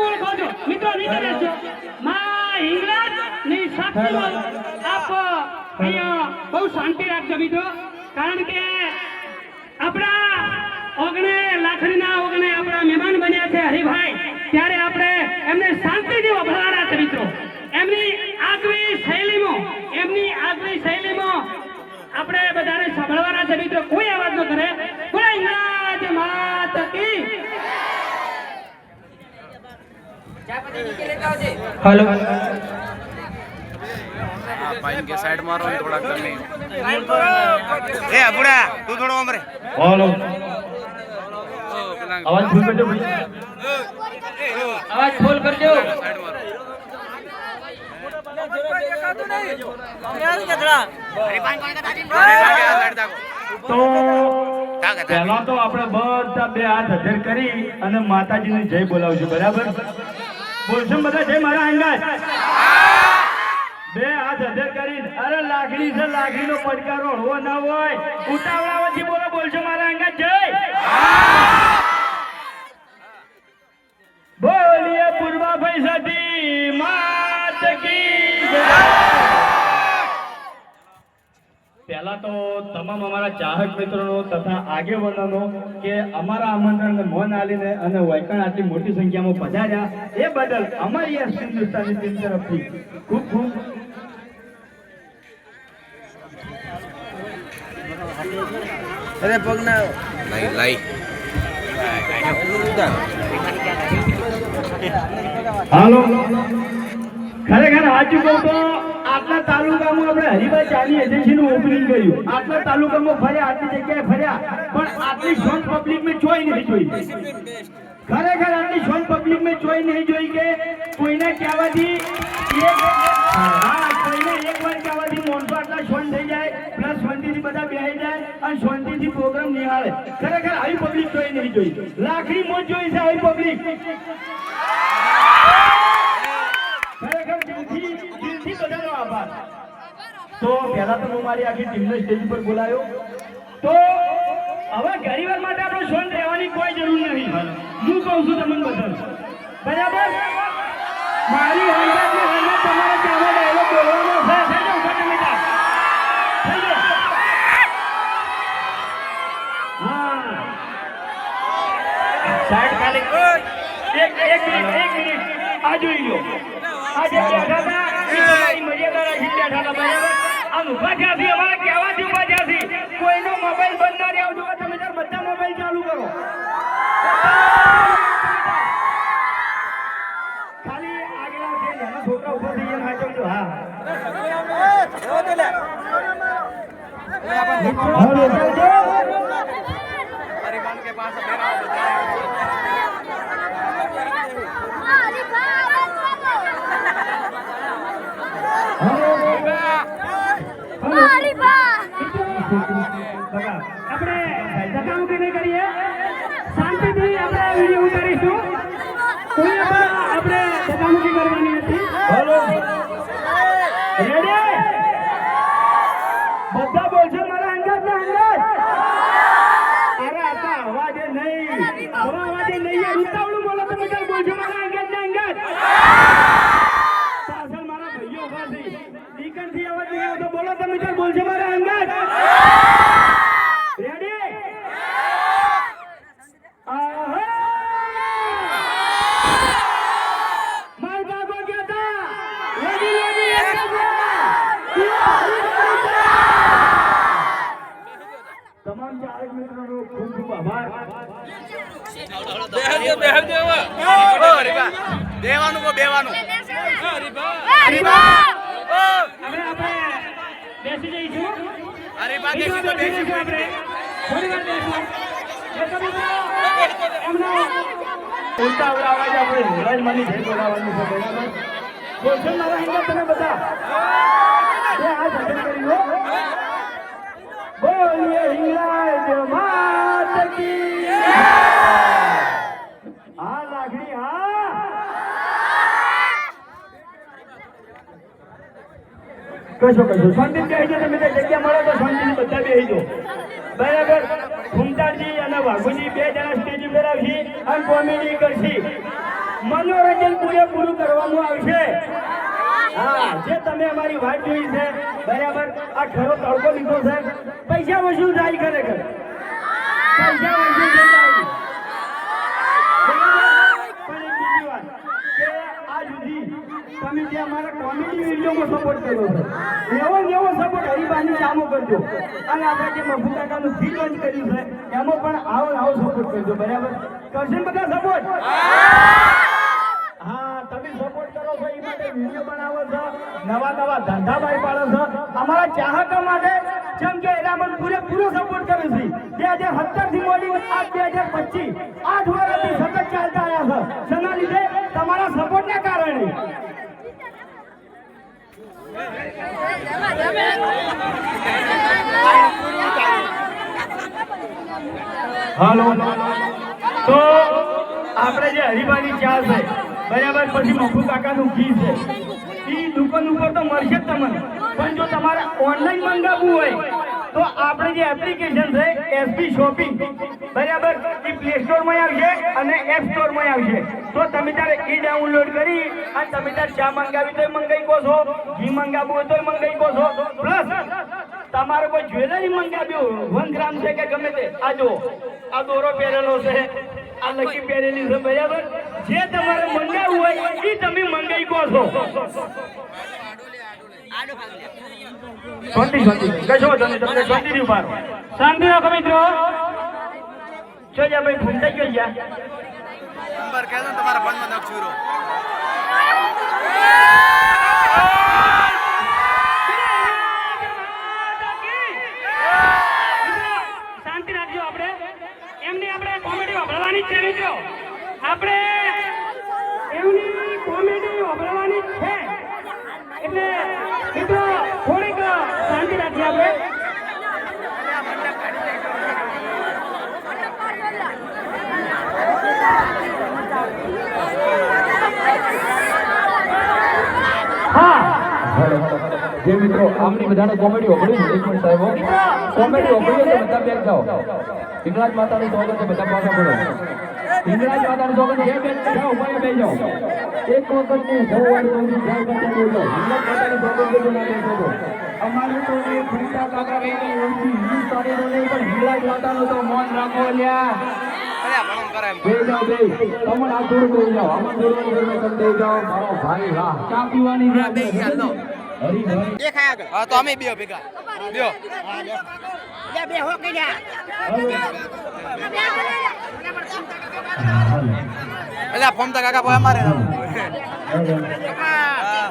ઓળખો છો મિત્રો નીચે બેસજો માં હિંગલાજની બહુ શાંતિ રાખજો મિત્રો કારણ કે આપણા ઓગણે લાખણીના ઓગણે આપણા મહેમાન બન્યા છે હરિભાઈ. ત્યારે આપણે એમને શાંતિથી વભરાણા છે મિત્રો એમની આગવી શૈલીમાં એમની આગવી શૈલીમાં આપણે બધાને સાંભળવાના છે મિત્રો. કોઈ અવાજ ન કરે. ઇંગ્રાજ માત કી હેલો. ભાઈ કે સાઈડ મારો થોડા કમી એ અબુડા તું થોડો આમ રે. હાલો. ઓ, પેલા અવાજ ફૂલ કરજો. અવાજ ફૂલ કરજો સાઈડ મારો સાઈડ તાકો તો પહેલા તો આપણે બધા બે હાથ હજર કરી અને માતાજીની જય બોલાવશું બરાબર? બોલશો બધા જય મારા અંગાજ. બે હાથ હજર કરી અરે લાગણી છે લાકડીનો પડકારો હળવો ના હોય. ઉતાવળાવાથી બોલો બોલશો મારા અંગાજ જય! પહેલા તો તમામ અમારા ચાહક મિત્રોનો તથા આગેવાનોનો કે અમારા આમંત્રણને મન આલીને અને વૈકણ આટલી મોટી સંખ્યામાં પધાર્યા. એ બદલ અમારી આ હિન્દુસ્તાની ટીમ તરફથી ખૂબ ખૂબ અરે પગના લાઈ લાઈ. હાલો. ખરેખર સાચું કહું તો આટલા તાલુકામાં આપણે હરિભાઈ ચાની એજન્સીનું ઓપનિંગ કર્યું. આટલા તાલુકામાં ફર્યા, આટલી જગ્યાએ ફર્યા, પણ આટલી શોન પબ્લિક મેં જોઈ નહીં જોઈ. ખરેખર આટલી શોન પબ્લિક મેં જોઈ નહીં જોઈ કે કોઈને કહેવાથી કોઈને એક વાર કહેવાથી મોનસો આટલા શોન થઈ જાય પ્લસ શાંતિથી બધા બેસી જાય અને શાંતિથી પ્રોગ્રામ નિહાળે. ખરેખર આવી પબ્લિક જોઈ નહીં જોઈ. લાખની મોજ જોઈ છે આવી પબ્લિક ખરેખર દિલથી દિલથી બધાનો આભાર તો પહેલા તો હું મારી આખી ટીમને સ્ટેજ પર બોલાયો. તો હવે ઘણીવાર માટે આપણે શોન રહેવાની કોઈ જરૂર નહીં હું કહું છું તમને બધા બરાબર? મારી હા. સાઈડ ખાલી. એક આ જોઈ લો. આ બેઠા હતા મર્યાદા રાખી બેઠા હતા બરાબર આમ ઊભા થયાથી અમારે કહેવાથી થયા છે કોઈનો મોબાઈલ બંધ ના રહ્યા જો તમે તાર બધા મોબાઈલ ચાલુ કરો. ખાલી આગળ છે નાના છોકરા ઊભા થઈ ગયા હાચવજો હા હાલો ચાલજો હરિભાન કે પાસ બેરા બધા બગા આપણે ધક્કામુક્કી નહીં કરીએ. શાંતિથી આપણે વીડિયો ઉતારીશું. કોઈ આપણે આપણે ધક્કામુક્કી કરવાની નથી. રેડી બધા બોલશે મારા અંગાજ ના અંગાજ અરે આતા અવાજે નહીં આવા અવાજે નહીં યાર ઉતાવળું બોલો તમે ચાલ બોલશો મારા અંગાજ ના અંગાજ પાછળ મારા ભાઈઓ ઊભા છે દીકણથી અવાજ નહીં આવતો બોલો તમે ચાલ બોલશો મારા અંગાજ રેડી આહા માર બાબો ગયા તા રેડી રેડી એક જ ચાલક મિત્રોનો ખૂબ ખૂબ આભાર બેહજો બેહજો બેવાનું કો બેવાનું હવે આપણે બેસી જઈશું. હરિભા બીજું તો બેસી બેસી આપણે થોડી વાર બેસવું એ તો મિત્રો એમનો ઉલટા અવાજ આપણે વિરાજમાની જય બોલાવવાનું છે બોલશો મારા હિંમત તમે બધા? આ હજર કરી લો બોલીએ હિંગળાજ માત કી જય. હા લાગણી હા કશો કશો શાંતિ બેસી જાઓ, તમે જગ્યા મળે તો શાંતિથી બધા બેસી જો બરાબર? ઘુમતાજી અને વાઘુજી બે જણા સ્ટેજ ઉપર આવશે અને કોમેડી કરશે. મનોરંજન પૂરેપૂરું કરવાનું આવશે. હા, જે તમે અમારી વાત જોઈ છે, બરાબર? આ ખરો તડકો લીધો છે. પૈસા વસૂલ થાય ખરેખર પૈસા વસૂલ થઈ જાય પણ એક બીજી વાત કે આ સુધી તમે જે અમારા કોમેડી વિડીયોમાં સપોર્ટ કર્યો છે એવો ને એવો સપોર્ટ હરિભાઈની સામો કરજો અને આપણે જે મફુ કાકાનું ફી લોન્ચ કર્યું છે. એમાં પણ આવો આવો સપોર્ટ કરજો, બરાબર? કરશે બધા સપોર્ટ હા સપોર્ટ કરો નવા નવા ધંધા પાડો છો. અમારા ચાહકો માટે જેમ કે એના પણ પૂરેપૂરો સપોર્ટ કરે છે. બે હજાર સત્તરથી મોડી આઠ વર્ષથી સતત ચાલતા આવ્યા છે. જેના લીધે તમારા સપોર્ટના કારણે. હાલો. તો આપણે જે હરિભાની ચા છે, બરાબર, પછી મફુ કાકાનું ઘી છે. એ દુકાન ઉપર તો મળશે જ તમને. પણ જો તમારે ઓનલાઈન મંગાવવું હોય, તો આપણે જે એપ્લિકેશન છે એસબી શોપિંગ બરાબર એ પ્લે સ્ટોરમાં આવશે અને એપ સ્ટોરમાં આવશે. તો તમે ત્યારે એ ડાઉનલોડ કરી અને તમે ત્યારે ચા મંગાવી તોય મંગાવી કહો છો, ઘી મંગાવવું હોય તોય મંગાવી કહો છો. પ્લસ તમારે કોઈ જ્વેલરી મંગાવ્યું? વન ગ્રામ છે કે ગમે તે? આ જો આ દોરો પહેરેલો છે. આ લકી પહેરેલી છે બરાબર? જે તમારે મંગાવવું હોય એ તમે મંગાવી કહો છો. શાંતિ શાંતિ. કશો વાંધો નહીં તમને શાંતિ થી ઊભા શાંતિ રાખો મિત્રો. જો જા ભાઈ ફૂંટાઈ ગયો જા. નંબર કહેજો તમારા ફોનમાં નાખશું હીરો. શાંતિ રાખજો આપણે એમની આપણે કોમેડી વાપરવાની જ છે મિત્રો આપણે એમની કોમેડી છે. એટલે મિત્રો થોડીક શાંતિ રાખીએ આપણે. જે મિત્રો આમની બધાને કોમેડી ઓગળી એક મિનિટ સાહેબ કોમેડી ઓગળી તો બધા બેગ જાઓ. હિંગળાજ માતાની સ્વાગત છે બધા પાછા પડો માતાનું સ્વાગત છે. બે બેઠ જાઓ ઊભા બે જાઓ. એક વખત ને સૌ વાર સૌથી ધ્યાન કરતા બોલો. હિંગળાજ માતાનું સ્વાગત કરજો ના બેઠ જાઓ અમારે તો એ ઘંટા કાકા રહીને ઓળખી હિન્દુસ્તાની નો નહીં પણ હિંગળાજ માતાનું તો મૌન રાખો લ્યા અલ્યા ભણો કરે એમ. બે જાઓ બે. તમને આ થોડું કહી જાઓ. આમાં દોડવાની જરૂર જાઓ મારો ભાઈ વાહ. ચા પીવાની છે બે ખ્યાલ દો. હરિભાઈ હા તો અમે બે ભેગા. બેહો. અલ્યા ફોન તો કાકા ભાઈ અમારે હા. હા.